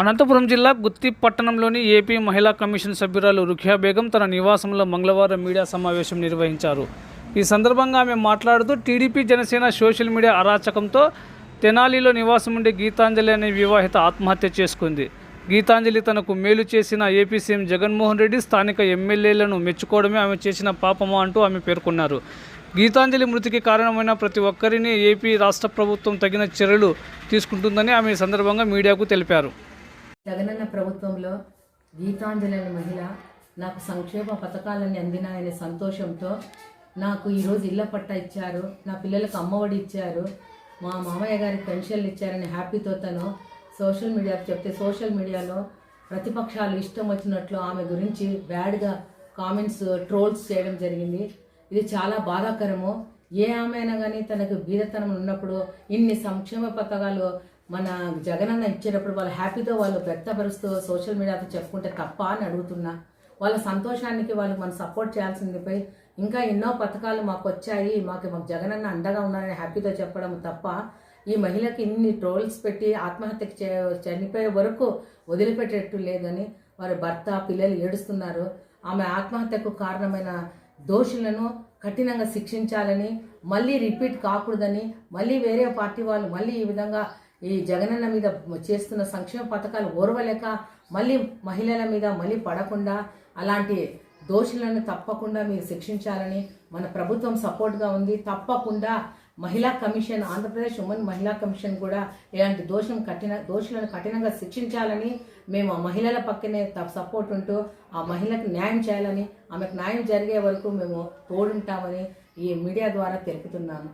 అనంతపురం జిల్లా గుత్తి పట్టణంలోని ఏపీ మహిళా కమిషన్ సభ్యురాలు రుఖియా బేగం తన నివాసంలో మంగళవారం మీడియా సమావేశం నిర్వహించారు. ఈ సందర్భంగా ఆమె మాట్లాడుతూ టీడీపీ జనసేన సోషల్ మీడియా అరాచకంతో తెనాలిలో నివాసం ఉండే గీతాంజలి అనే వివాహిత ఆత్మహత్య చేసుకుంది. గీతాంజలి తనకు మేలు చేసిన ఏపీ సీఎం జగన్మోహన్ రెడ్డి స్థానిక ఎమ్మెల్యేలను మెచ్చుకోవడమే ఆమె చేసిన పాపమా అంటూ ఆమె పేర్కొన్నారు. గీతాంజలి మృతికి కారణమైన ప్రతి ఒక్కరిని ఏపీ రాష్ట్ర ప్రభుత్వం తగిన చర్యలు తీసుకుంటుందని ఆమె సందర్భంగా మీడియాకు తెలిపారు. జగనన్న ప్రభుత్వంలో గీతాంజలి మహిళ నాకు సంక్షేమ పథకాలన్నీ అందినాయనే సంతోషంతో నాకు ఈరోజు ఇళ్ళ పట్ట ఇచ్చారు. నా పిల్లలకు అమ్మఒడి ఇచ్చారు. మా మామయ్య గారికి పెన్షన్లు ఇచ్చారని హ్యాపీతో తను సోషల్ మీడియాకు చెప్తే సోషల్ మీడియాలో ప్రతిపక్షాలు ఇష్టం వచ్చినట్లు ఆమె గురించి బ్యాడ్గా కామెంట్స్ ట్రోల్స్ చేయడం జరిగింది. ఇది చాలా బాధాకరము. ఏ ఆమె అయినా కానీ తనకు బీదతనం ఉన్నప్పుడు ఇన్ని సంక్షేమ పథకాలు మన జగనన్న ఇచ్చేటప్పుడు వాళ్ళు హ్యాపీతో వాళ్ళు వ్యక్తపరుస్తూ సోషల్ మీడియాతో చెప్పుకుంటే తప్ప అని అడుగుతున్నా. వాళ్ళ సంతోషానికి వాళ్ళు మనం సపోర్ట్ చేయాల్సింది ఇంకా ఎన్నో పథకాలు మాకు వచ్చాయి మాకు మాకు జగనన్న అండగా ఉన్నారని హ్యాపీతో చెప్పడం తప్ప ఈ మహిళకి ఇన్ని ట్రోల్స్ పెట్టి ఆత్మహత్యకు చనిపోయే వరకు వదిలిపెట్టేట్టు లేదని వారి భర్త పిల్లలు ఏడుస్తున్నారు. ఆమె ఆత్మహత్యకు కారణమైన దోషులను కఠినంగా శిక్షించాలని మళ్ళీ రిపీట్ కాకూడదని మళ్ళీ వేరే పార్టీ వాళ్ళు మళ్ళీ ఈ విధంగా ఈ జగనన్న మీద చేస్తున్న సంక్షేమ పథకాలు ఓర్వలేక మళ్ళీ మహిళల మీద మళ్ళీ పడకుండా అలాంటి దోషులను తప్పకుండా మీరు శిక్షించాలని మన ప్రభుత్వం సపోర్ట్గా ఉంది. తప్పకుండా మహిళా కమిషన్ ఆంధ్రప్రదేశ్ ఉమెన్ మహిళా కమిషన్ కూడా ఇలాంటి దోషం కఠిన దోషులను కఠినంగా శిక్షించాలని మేము ఆ మహిళల పక్కనే సపోర్ట్ ఉంటూ ఆ మహిళకు న్యాయం చేయాలని ఆమెకు న్యాయం జరిగే వరకు మేము తోడుంటామని ఈ మీడియా ద్వారా తెలుపుతున్నాను.